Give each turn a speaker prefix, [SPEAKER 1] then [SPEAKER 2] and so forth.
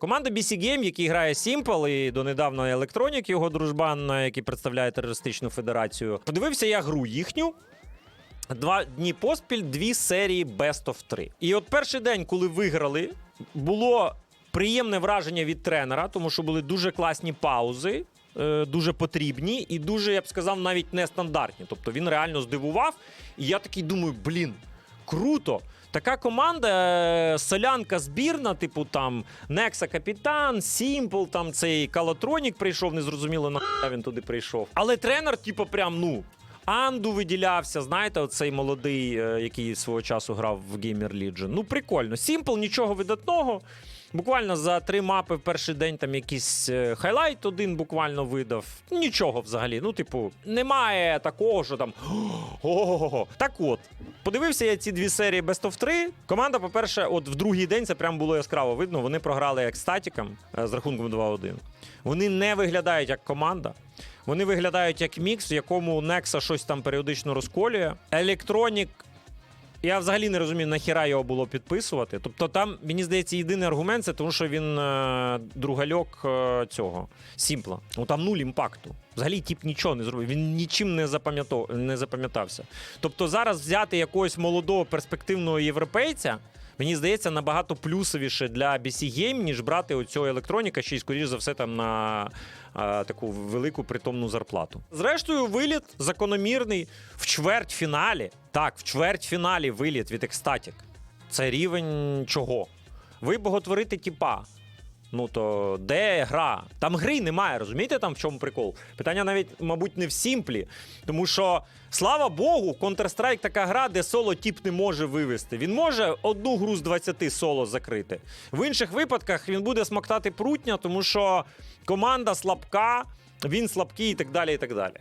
[SPEAKER 1] Команда BC Game, який грає Simple, і донедавна Electronic, його дружбан, який представляє терористичну федерацію. Подивився я гру їхню. Два дні поспіль, дві серії Best of 3. І от перший день, коли виграли, було приємне враження від тренера, тому що були дуже класні паузи, е, дуже потрібні і дуже, я б сказав, навіть нестандартні. Тобто він реально здивував. І я такий думаю, блін, круто. Така команда, селянка солянка збірна, типу там Некса Капітан, Сімпл, там цей Калатронік прийшов, незрозуміло, на він туди прийшов. Але тренер, типу, прям, ну. Анду виділявся, знаєте, оцей молодий, е, який свого часу грав в Gamer Legion. Ну, прикольно. Сімпл, нічого видатного. Буквально за три мапи в перший день там якийсь е, хайлайт один буквально видав. Нічого взагалі. Ну, типу, немає такого, що там. Ого-го-го. Так от, подивився я ці дві серії Best of 3. Команда, по-перше, от в другий день це прям було яскраво видно. Вони програли екстатікам е, з рахунком 2-1. Вони не виглядають як команда. Вони виглядають як мікс, в якому Nexa щось там періодично розколює. Electronic я взагалі не розумію, нахіра його було підписувати. Тобто, там, мені здається, єдиний аргумент це тому, що він е, другальок е, цього Сімпла. Ну там нуль імпакту. Взагалі тіп нічого не зробив. Він нічим не, запам'ятав, не запам'ятався. Тобто, зараз взяти якогось молодого перспективного європейця. Мені здається, набагато плюсовіше для BC Game, ніж брати оцього електроніка, ще й, скоріш за все, там на а, таку велику притомну зарплату. Зрештою, виліт закономірний в чвертьфіналі. Так, в чвертьфіналі виліт від Ecstatic. Це рівень чого? Ви боготворите тіпа. Ну то де гра? Там гри немає, розумієте, там в чому прикол? Питання навіть, мабуть, не в Сімплі. Тому що, слава Богу, Counter-Strike така гра, де соло тіп не може вивести. Він може одну гру з 20 соло закрити. В інших випадках він буде смоктати прутня, тому що команда слабка, він слабкий і так далі. і так далі.